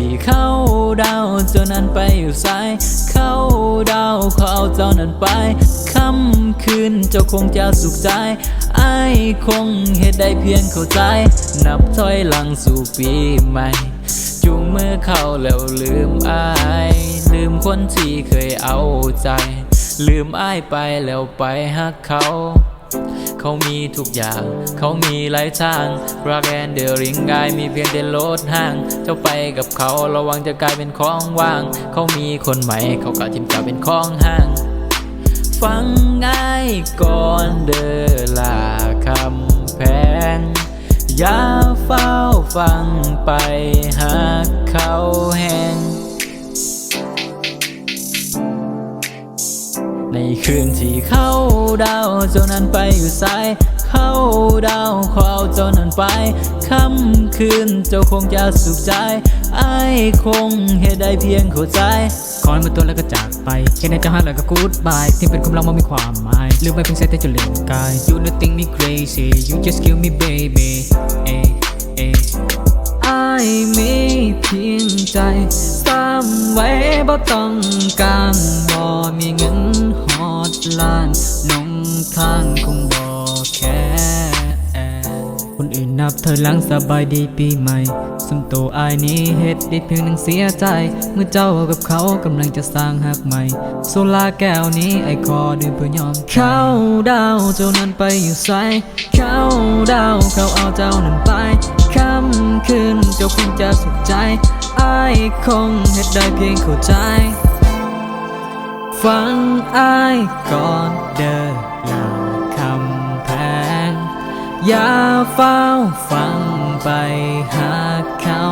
ที่เข้าดาวเจ้านั้นไปอยู่สายเข้าดาวเขาเอาเจ้านั้นไปค่ำคืนเจ้าคงจะสุขใจไอ้คงเหตุได้เพียงเข้าใจ นับถอยหลังสู่ปีใหม่จูงมือเข้าแล้วลืมอายลืมคนที่เคยเอาใจ ลืมอายไปแล้วไปหักเขา เขามีทุกอย่าง เขามีหลายทางรักแอนเดอริงกายมีเพียงแต่รถห้าง เจ้าไปกับเขาระวังจะกลายเป็นของว่าง เขามีคนใหม่เขาก็ทิมจะเป็นของห้าง ฟังง่ายก่อนเดอลาคำแพงอย่าเฝ้าฟังไปหากเขา ในคืนที่เข้าดาวเจ้านั้นไปอยู่สายเข้าดาวขอเอาเจ้านั้นไปค่ำคืนเจ้าคงจะสุขใจไอ้คงเหตุได้เพียงเข้าใจคอยมาตัวแล้วก็จากไปแค่ในจะหักแล้วก็กูดบายที่เป็นความรักมันมีความหมายลืมไปเพียงแค่แต่จะล่นกาย You nothing me crazy you just kill me baby เอเอ้ I มีเพียงใจซ้ำไว้บ่ต้องการบ่มีเงิน ล้านลงทางคงบ่แค่คนอื่นนับเธอหลังสบายดีปีใหม่ส่วนตัวอายนี้เฮ็ดได้เพียงหนึ่งเสียใจ เมื่อเจ้ากับเขากำลังจะสร้างหักใหม่ โซลาแก้วนี้ไอคอดื่มเพื่อยอม เขาดาวเจ้านั้นไปอยู่ไสเขาดาวเขาเอาเจ้านั้นไปค่ำคืนเจ้าคงจะสุขใจอายคงเฮ็ดได้เพียงเข้าใจ ฟังอายก่อนเดินลาคำแพงอย่าเฝ้าฟังไปหาเขา